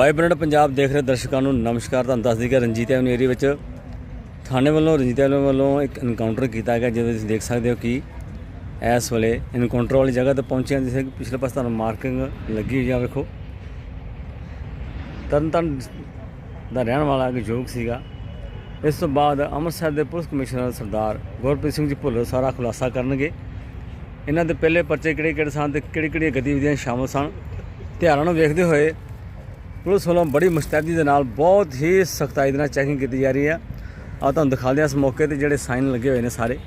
Vibrant Punjab ਦੇਖ ਰਹੇ ਦਰਸ਼ਕਾਂ ਨੂੰ ਨਮਸਕਾਰ। ਤੁਹਾਨੂੰ ਦੱਸ ਦਈਏ ਕਿ ਰਣਜੀਤ ਐਵਨ ਏਰੀਆ ਵਿੱਚ ਥਾਣੇ ਵੱਲੋਂ, ਰਣਜੀਤ ਐਵਨ ਵੱਲੋਂ ਇੱਕ ਐਨਕਾਊਂਟਰ ਕੀਤਾ ਗਿਆ, ਜਿਹਦੇ ਤੁਸੀਂ ਦੇਖ ਸਕਦੇ ਹੋ ਕਿ ਇਸ ਵੇਲੇ ਐਨਕਾਊਂਟਰ ਵਾਲੀ ਜਗ੍ਹਾ ਤੇ ਪਹੁੰਚੇ ਹਾਂ ਜਿੱਥੇ ਪਿਛਲੇ ਪਾਸੇ ਤੁਹਾਨੂੰ ਮਾਰਕਿੰਗ ਲੱਗੀ ਹੋਈ ਆ, ਵੇਖੋ। ਤਰਨਤਾਰਨ ਦਾ ਰਹਿਣ ਵਾਲਾ ਇੱਕ ਯੁਵਕ ਸੀਗਾ। ਇਸ ਤੋਂ ਬਾਅਦ ਅੰਮ੍ਰਿਤਸਰ ਦੇ ਪੁਲਿਸ ਕਮਿਸ਼ਨਰ ਸਰਦਾਰ ਗੁਰਪ੍ਰੀਤ ਸਿੰਘ ਜੀ ਭੁੱਲਰ ਸਾਰਾ ਖੁਲਾਸਾ ਕਰਨਗੇ। ਇਹਨਾਂ ਦੇ ਪਹਿਲੇ ਪਰਚੇ ਕਿਹੜੇ ਕਿਹੜੇ ਸਨ ਤੇ ਕਿਹੜੀ ਕਿਹੜੀਆਂ ਗਤੀਵਿਧੀਆਂ ਸ਼ਾਮਲ ਸਨ? ਧਿਆਨਾਂ ਨੂੰ ਵੇਖਦੇ ਹੋਏ ਪੁਲਿਸ ਵੱਲੋਂ ਬੜੀ ਮੁਸਤੈਦੀ ਦੇ ਨਾਲ ਬਹੁਤ ਹੀ ਸਖਤਾਈ ਦੇ ਨਾਲ ਚੈਕਿੰਗ ਕੀਤੀ ਜਾ ਰਹੀ ਹੈ। ਆ ਤੁਹਾਨੂੰ ਦਿਖਾਉਂਦੇ ਹਾਂ ਇਸ ਮੌਕੇ ਤੇ ਜਿਹੜੇ ਸਾਈਨ ਲੱਗੇ ਹੋਏ ਨੇ ਸਾਰੇ।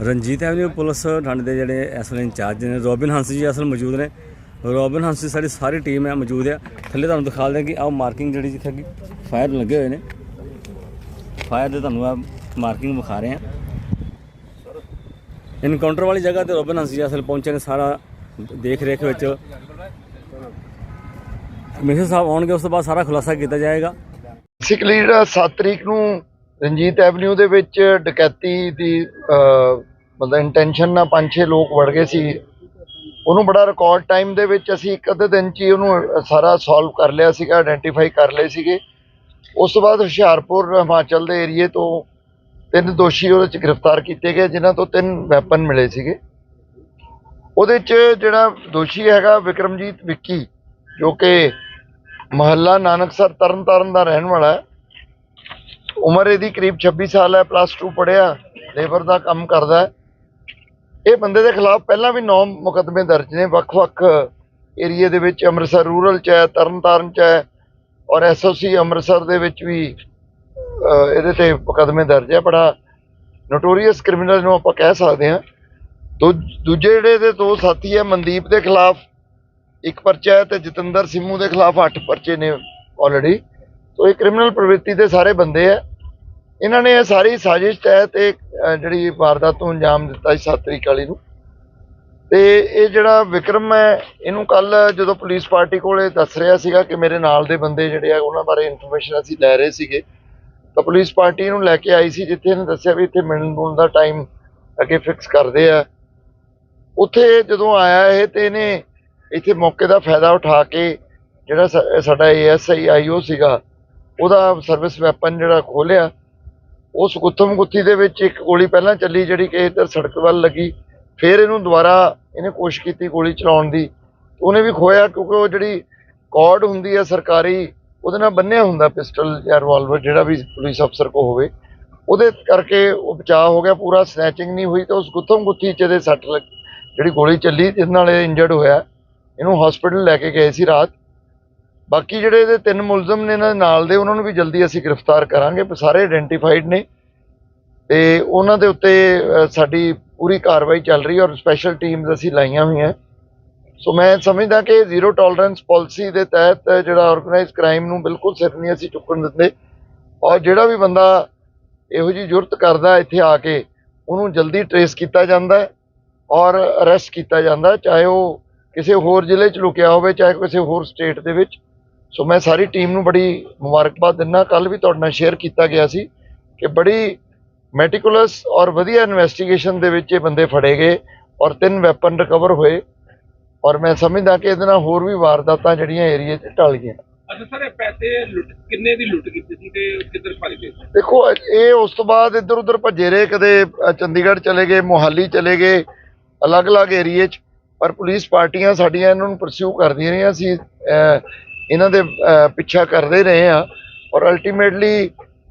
ਰਣਜੀਤ ਐਵਨਿਊ ਪੁਲਿਸ ਠੰਡ ਦੇ ਜਿਹੜੇ ਇਸ ਵੇਲੇ ਇੰਚਾਰਜ ਨੇ, ਰੋਬਿਨ ਹੰਸ ਜੀ ਅਸਲ ਮੌਜੂਦ ਨੇ। ਰੋਬਿਨ ਹੰਸ ਦੀ ਸਾਡੀ ਸਾਰੀ ਟੀਮ ਹੈ, ਮੌਜੂਦ ਹੈ। ਥੱਲੇ ਤੁਹਾਨੂੰ ਦਿਖਾ ਦਿਆਂ ਕਿ ਆਹ ਮਾਰਕਿੰਗ ਜਿਹੜੀ ਜਿੱਥੇ ਕਿ ਫਾਇਰ ਲੱਗੇ ਹੋਏ ਨੇ। ਫਾਇਰ ਦੇ ਤੁਹਾਨੂੰ ਆ ਮਾਰਕਿੰਗ ਵਿਖਾ ਰਹੇ ਹਾਂ। ਇਨਕਾਊਂਟਰ ਵਾਲੀ ਜਗ੍ਹਾ ਤੇ ਰੋਬਿਨ ਹੰਸ ਜੀ ਅਸਲ ਪਹੁੰਚੇ ਨੇ ਸਾਰਾ ਦੇਖ ਰੇਖ ਵਿੱਚ। ਕਮਿਸ਼ਨਰ ਸਾਹਿਬ ਆਉਣਗੇ, ਉਸ ਤੋਂ ਬਾਅਦ ਸਾਰਾ ਖੁਲਾਸਾ ਕੀਤਾ ਜਾਏਗਾ। ਬੇਸਿਕਲੀ ਜਿਹੜਾ 7 ਤਰੀਕ ਨੂੰ ਰਣਜੀਤ ਐਵਨਿਊ ਦੇ ਵਿੱਚ ਡਕੈਤੀ ਦੀ ਮਤਲਬ ਇੰਟੈਂਸ਼ਨ ਨਾਲ ਪੰਜ ਛੇ ਲੋਕ ਵੜ ਗਏ ਸੀ। ਉਹਨੂੰ ਬੜਾ ਰਿਕਾਰਡ ਟਾਈਮ ਦੇ ਵਿੱਚ ਅਸੀਂ ਇੱਕ ਅੱਧੇ ਦਿਨ 'ਚ ਹੀ ਉਹਨੂੰ ਸਾਰਾ ਸੋਲਵ ਕਰ ਲਿਆ ਸੀਗਾ ਆਇਡੈਂਟੀਫਾਈ ਕਰ ਲਏ ਸੀਗੇ। ਉਸ ਤੋਂ ਬਾਅਦ ਹੁਸ਼ਿਆਰਪੁਰ, ਹਿਮਾਚਲ ਦੇ ਏਰੀਏ ਤੋਂ ਤਿੰਨ ਦੋਸ਼ੀ ਉਹਦੇ 'ਚ ਗ੍ਰਿਫਤਾਰ ਕੀਤੇ ਗਏ, ਜਿਨ੍ਹਾਂ ਤੋਂ ਤਿੰਨ ਵੈਪਨ ਮਿਲੇ ਸੀਗੇ। ਉਹਦੇ 'ਚ ਜਿਹੜਾ ਦੋਸ਼ੀ ਹੈਗਾ ਵਿਕਰਮਜੀਤ ਵਿੱਕੀ, ਜੋ ਕਿ ਮਹੱਲਾ ਨਾਨਕਸਰ ਤਰਨਤਾਰਨ ਦਾ ਰਹਿਣ ਵਾਲਾ ਹੈ। ਉਮਰ ਇਹਦੀ ਕਰੀਬ 26 ਸਾਲ ਹੈ ਪਲੱਸ 2 ਪੜ੍ਹਿਆ ਲੇਬਰ ਦਾ ਕੰਮ ਕਰਦਾ ਹੈ। ਇਹ ਬੰਦੇ ਦੇ ਖਿਲਾਫ ਪਹਿਲਾਂ ਵੀ 9 ਮੁਕੱਦਮੇ ਦਰਜ ਨੇ, ਵੱਖ-ਵੱਖ ਏਰੀਏ ਦੇ ਵਿੱਚ, ਅੰਮ੍ਰਿਤਸਰ ਰੂਰਲ ਚ ਹੈ ਤਰਨਤਾਰਨ ਚ ਹੈ ਔਰ ਐਸਓਸੀ ਅੰਮ੍ਰਿਤਸਰ ਦੇ ਵਿੱਚ ਵੀ ਇਹਦੇ ਤੇ ਮੁਕੱਦਮੇ ਦਰਜ ਹੈ। ਬੜਾ ਨੋਟੋਰੀਅਸ ਕ੍ਰਿਮੀਨਲ ਨੂੰ ਆਪਾਂ ਕਹਿ ਸਕਦੇ ਹਾਂ। ਦੂਜੇ ਜਿਹੜੇ ਇਹਦੇ ਦੋ ਸਾਥੀ ਹੈ ਮਨਦੀਪ ਦੇ ਖਿਲਾਫ ਇੱਕ ਪਰਚਾ ਹੈ ਤੇ ਜਤਿੰਦਰ ਸਿੰਮੂ ਦੇ ਖਿਲਾਫ 8 ਪਰਚੇ ਨੇ ਆਲਰੇਡੀ ਸੋ ਇਹ ਕ੍ਰਿਮੀਨਲ ਪ੍ਰਵਿਰਤੀ ਦੇ ਸਾਰੇ ਬੰਦੇ ਆ। ਇਹਨਾਂ ਨੇ ਇਹ ਸਾਰੀ ਸਾਜ਼ਿਸ਼ ਤਹਿਤ ਇਹ ਜਿਹੜੀ ਵਾਰਦਾਤ ਨੂੰ ਅੰਜਾਮ ਦਿੱਤਾ ਸੀ 7 ਤਰੀਕ ਵਾਲੀ ਨੂੰ। ਤੇ ਇਹ ਜਿਹੜਾ ਵਿਕਰਮ ਹੈ, ਇਹਨੂੰ ਕੱਲ ਜਦੋਂ ਪੁਲਿਸ ਪਾਰਟੀ ਕੋਲੇ ਦੱਸ ਰਿਹਾ ਸੀਗਾ ਕਿ ਮੇਰੇ ਨਾਲ ਦੇ ਬੰਦੇ ਜਿਹੜੇ ਆ, ਉਹਨਾਂ ਬਾਰੇ ਇਨਫੋਰਮੇਸ਼ਨ ਅਸੀਂ ਲੈ ਰਹੇ ਸੀਗੇ। ਤਾਂ ਪੁਲਿਸ ਪਾਰਟੀ ਇਹਨੂੰ ਲੈ ਕੇ ਆਈ ਸੀ, ਜਿੱਥੇ ਇਹਨੇ ਦੱਸਿਆ ਵੀ ਇੱਥੇ ਮਿਲਣ ਮੁਲਣ ਦਾ ਟਾਈਮ ਅੱਗੇ ਫਿਕਸ ਕਰਦੇ ਆ। ਉੱਥੇ ਜਦੋਂ ਆਇਆ ਇਹ ਤੇ ਇਹਨੇ ਇੱਥੇ ਮੌਕੇ ਦਾ ਫਾਇਦਾ ਉਠਾ ਕੇ ਜਿਹੜਾ ਸਾ- ਸਾਡਾ ਏਐਸਆਈ ਆਈਓ ਸੀਗਾ, ਉਹਦਾ ਸਰਵਿਸ ਵੈਪਨ ਜਿਹੜਾ ਖੋਲਿਆ ਉਸ ਗੁੱਥਮ ਗੁੱਥੀ ਦੇ ਵਿੱਚ ਇੱਕ ਗੋਲੀ ਪਹਿਲਾਂ ਚੱਲੀ ਜਿਹੜੀ ਕਿ ਇੱਧਰ ਸੜਕ ਵੱਲ ਲੱਗੀ, ਫਿਰ ਇਹਨੂੰ ਦੁਬਾਰਾ ਇਹਨੇ ਕੋਸ਼ਿਸ਼ ਕੀਤੀ ਗੋਲੀ ਚਲਾਉਣ ਦੀ। ਉਹਨੇ ਵੀ ਖੋਇਆ ਕਿਉਂਕਿ ਉਹ ਜਿਹੜੀ ਕਾਰਡ ਹੁੰਦੀ ਹੈ ਸਰਕਾਰੀ, ਉਹਦੇ ਨਾਲ ਬੰਨਿਆ ਹੁੰਦਾ ਪਿਸਟਲ ਜਾਂ ਰਿਵਾਲਵਰ ਜਿਹੜਾ ਵੀ ਪੁਲਿਸ ਅਫਸਰ ਕੋ ਹੋਵੇ। ਉਹਦੇ ਕਰਕੇ ਉਹ ਬਚਾਅ ਹੋ ਗਿਆ, ਪੂਰਾ ਸਨੈਚਿੰਗ ਨਹੀਂ ਹੋਈ ਤਾਂ ਉਸ ਗੁੱਥਮ ਗੁੱਥੀ ਚ ਇਹਦੇ ਸੱਟ ਲੱਗ। ਜਿਹੜੀ ਗੋਲੀ ਚੱਲੀ ਜਿਸ ਨਾਲ ਇਹ ਇੰਜਰਡ ਹੋਇਆ, ਇਹਨੂੰ ਹਸਪੀਟਲ ਲੈ ਕੇ ਗਏ ਸੀ ਰਾਤ। ਬਾਕੀ ਜਿਹੜੇ ਇਹਦੇ ਤਿੰਨ ਮੁਲਜ਼ਮ ਨੇ ਇਹਨਾਂ ਦੇ ਨਾਲ ਦੇ, ਉਹਨਾਂ ਨੂੰ ਵੀ ਜਲਦੀ ਅਸੀਂ ਗ੍ਰਿਫਤਾਰ ਕਰਾਂਗੇ ਸਾਰੇ ਆਇਡੈਂਟੀਫਾਈਡ ਨੇ। ਤੇ ਉਹਨਾਂ ਦੇ ਉੱਤੇ ਸਾਡੀ ਪੂਰੀ ਕਾਰਵਾਈ ਚੱਲ ਰਹੀ ਔਰ ਸਪੈਸ਼ਲ ਟੀਮਸ ਅਸੀਂ ਲਾਈਆਂ ਹੋਈਆਂ। ਸੋ ਮੈਂ ਸਮਝਦਾ ਕਿ ਜ਼ੀਰੋ ਟੋਲਰੈਂਸ ਪਾਲਿਸੀ ਦੇ ਤਹਿਤ ਜਿਹੜਾ ਆਰਗੇਨਾਈਜ਼ ਕ੍ਰਾਈਮ ਨੂੰ ਬਿਲਕੁਲ ਸਿਰ ਨਹੀਂ ਅਸੀਂ ਚੁੱਕਣ ਦਿੰਦੇ। ਔਰ ਜਿਹੜਾ ਵੀ ਬੰਦਾ ਇਹੋ ਜਿਹੀ ਜ਼ਰੂਰਤ ਕਰਦਾ ਇੱਥੇ ਆ ਕੇ, ਉਹਨੂੰ ਜਲਦੀ ਟਰੇਸ ਕੀਤਾ ਜਾਂਦਾ ਹੈ। ਔਰ ਅਰੈਸਟ ਕੀਤਾ ਜਾਂਦਾ ਚਾਹੇ ਉਹ ਕਿਸੇ ਹੋਰ ਜ਼ਿਲ੍ਹੇ 'ਚ ਲੁਕਿਆ ਹੋਵੇ ਚਾਹੇ ਕਿਸੇ ਹੋਰ ਸਟੇਟ ਦੇ ਵਿੱਚ। ਸੋ ਮੈਂ ਸਾਰੀ ਟੀਮ ਨੂੰ ਬੜੀ ਮੁਬਾਰਕਬਾਦ ਦਿੰਦਾ। ਕੱਲ ਵੀ ਤੁਹਾਡੇ ਨਾਲ ਸ਼ੇਅਰ ਕੀਤਾ ਗਿਆ ਸੀ ਕਿ ਬੜੀ ਮੈਟੀਕੂਲਸ ਔਰ ਵਧੀਆ ਇਨਵੈਸਟੀਗੇਸ਼ਨ ਦੇ ਵਿੱਚ ਇਹ ਬੰਦੇ ਫੜੇ ਗਏ ਔਰ ਤਿੰਨ ਵੈਪਨ ਰਿਕਵਰ ਹੋਏ। ਔਰ ਮੈਂ ਸਮਝਦਾ ਕਿ ਇਹਦੇ ਨਾਲ ਹੋਰ ਵੀ ਵਾਰਦਾਤਾਂ ਜਿਹੜੀਆਂ ਏਰੀਏ 'ਚ ਟਲ ਗਈਆਂ। ਅੱਛਾ ਸਰ ਇਹ ਪੈਸੇ ਲੁੱਟ ਕਿੰਨੇ ਦੀ ਲੁੱਟ ਕੀਤੀ ਸੀ ਤੇ ਕਿੱਧਰ ਭੱਜ ਗਏ? ਦੇਖੋ ਇਹ ਉਸ ਤੋਂ ਬਾਅਦ ਇੱਧਰ ਉੱਧਰ ਭੱਜੇ ਰਹੇ। ਕਦੇ ਚੰਡੀਗੜ੍ਹ ਚਲੇ ਗਏ ਮੋਹਾਲੀ ਚਲੇ ਗਏ। ਅਲੱਗ-ਅਲੱਗ ਏਰੀਏ 'ਚ ਪਰ ਪੁਲਿਸ ਪਾਰਟੀਆਂ ਸਾਡੀਆਂ ਇਹਨਾਂ ਨੂੰ ਪਰਸਿਊ ਕਰਦੀਆਂ ਰਹੀਆਂ ਅਸੀਂ ਇਹਨਾਂ ਦੇ ਪਿੱਛਾ ਕਰਦੇ ਰਹੇ ਆ ਔਰ ਅਲਟੀਮੇਟਲੀ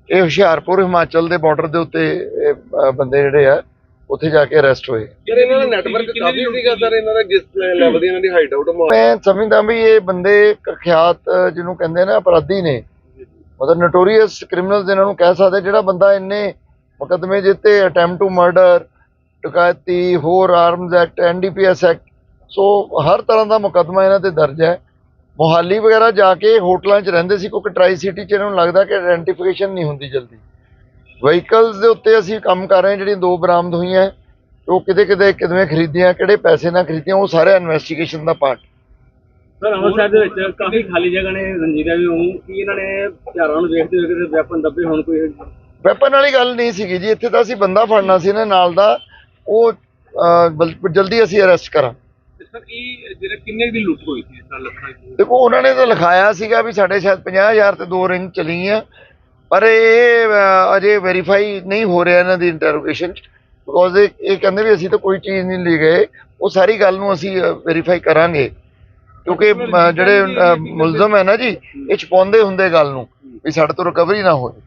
ਇਹ ਹੁਸ਼ਿਆਰਪੁਰ ਹਿਮਾਚਲ ਦੇ ਬਾਰਡਰ ਦੇ ਉੱਤੇ ਬੰਦੇ ਜਿਹੜੇ ਆ ਉੱਥੇ ਜਾ ਕੇ ਅਰੈਸਟ ਹੋਏ। ਯਾਰ ਇਹਨਾਂ ਦਾ ਨੈਟਵਰਕ ਕਾਫੀ ਸੀਗਾ ਸਰ ਇਹਨਾਂ ਦਾ ਜਿਸ ਲੈਵਲ ਦੀ ਇਹਨਾਂ ਦੀ ਹਾਈਟ ਆਊਟ ਮੈਂ ਸਮਝਦਾ ਵੀ ਇਹ ਬੰਦੇ ਕੁਖਿਆਤ ਜਿਹਨੂੰ ਕਹਿੰਦੇ ਨੇ ਅਪਰਾਧੀ ਨੇ। ਮਤਲਬ ਨੋਟੋਰੀਅਸ ਕ੍ਰਿਮੀਨਲਸ ਇਹਨਾਂ ਨੂੰ ਕਹਿ ਸਕਦੇ ਜਿਹੜਾ ਬੰਦਾ ਇੰਨੇ ਮੁਕੱਦਮੇ ਜਿੱਤੇ ਅਟੈਂਪਟ ਟੂ ਮਰਡਰ ਡਕੈਤੀ ਹੋਰ arms act NDPS act so ਹਰ ਤਰ੍ਹਾਂ ਦਾ ਮੁਕੱਦਮਾ ਇਹਨਾਂ ਤੇ ਦਰਜ ਹੈ। ਮੋਹਾਲੀ ਵਗੈਰਾ ਜਾ ਕੇ ਹੋਟਲਾਂ 'ਚ ਰਹਿੰਦੇ ਸੀ ਕਿਉਂਕਿ ਟਰਾਈ ਸਿਟੀ 'ਚ ਇਹਨਾਂ ਨੂੰ ਲੱਗਦਾ ਕਿ ਆਇਡੈਂਟੀਫਿਕੇਸ਼ਨ ਨਹੀਂ ਹੁੰਦੀ ਜਲਦੀ। ਵਹੀਕਲਸ ਦੇ ਉੱਤੇ ਅਸੀਂ ਕੰਮ ਕਰ ਰਹੇ ਹਾਂ ਜਿਹੜੀਆਂ ਦੋ ਬਰਾਮਦ ਹੋਈਆਂ ਉਹ ਕਿਤੇ ਕਿਤੇ ਕਿਵੇਂ ਖਰੀਦੀਆਂ ਕਿਹੜੇ ਪੈਸੇ ਨਾਲ ਖਰੀਦੀਆਂ ਉਹ ਸਾਰੇ ਇਨਵੈਸਟੀਗੇਸ਼ਨ ਦਾ ਪਾਰਟ ਸਰ ਅੰਮ੍ਰਿਤਸਰ ਦੇ ਵਿੱਚ ਕਾਫੀ ਖਾਲੀ ਜਗ੍ਹਾ ਨੇ ਰਣਜੀਤ ਐਵਨਿਊ ਕੀ ਇਹਨਾਂ ਨੇ ਹਥਿਆਰਾਂ ਨੂੰ ਵੇਖਦੇ ਹੋਏ ਕਿਤੇ ਵੈਪਨ ਦੱਬੇ ਹੋਣ ਕੋਈ? ਵੈਪਨ ਵਾਲੀ ਗੱਲ ਨਹੀਂ ਸੀਗੀ ਜੀ ਇੱਥੇ ਤਾਂ ਅਸੀਂ ਬੰਦਾ ਫੜਨਾ ਸੀ ਇਹਨਾਂ ਨਾਲ ਦਾ ਉਹ ਅਹ, ਬਲ- ਜਲਦੀ ਅਸੀਂ ਅਰੈਸਟ ਕਰਾਂ ਸਰ ਇਹ ਜਿਹੜੇ ਕਿੰਨੇ ਦੀ ਲੁੱਟ ਹੋਈ ਸੀ ਇਸ ਨਾਲ ਲੱਖਾਂ ਦੀ? ਦੇਖੋ ਉਹਨਾਂ ਨੇ ਤਾਂ ਲਿਖਾਇਆ ਸੀਗਾ ਵੀ ਸਾਡੇ ਸ਼ਾਇਦ 50000 ਤੇ ਦੋ ਰਿੰਗ ਚਲੀ ਆ ਪਰ ਇਹ ਅਹ, ਅਜੇ ਵੈਰੀਫਾਈ ਨਹੀਂ ਹੋ ਰਿਹਾ ਇਹਨਾਂ ਦੀ ਇੰਟਰੋਗੇਸ਼ਨ ਬਿਕੋਜ਼ ਇਹ ਇਹ ਕਹਿੰਦੇ ਵੀ ਅਸੀਂ ਤਾਂ ਕੋਈ ਚੀਜ਼ ਨਹੀਂ ਲੈ ਗਏ। ਉਹ ਸਾਰੀ ਗੱਲ ਨੂੰ ਅਸੀਂ ਵੈਰੀਫਾਈ ਕਰਾਂਗੇ। ਕਿਉਂਕਿ ਅਹ, ਜਿਹੜੇ ਅਹ, ਮੁਲਜ਼ਮ ਹੈ ਨਾ ਜੀ ਇਹ ਛਪਾਉਂਦੇ ਹੁੰਦੇ ਗੱਲ ਨੂੰ ਵੀ ਸਾਡੇ ਤੋਂ ਰਿਕਵਰੀ ਨਾ ਹੋਏ।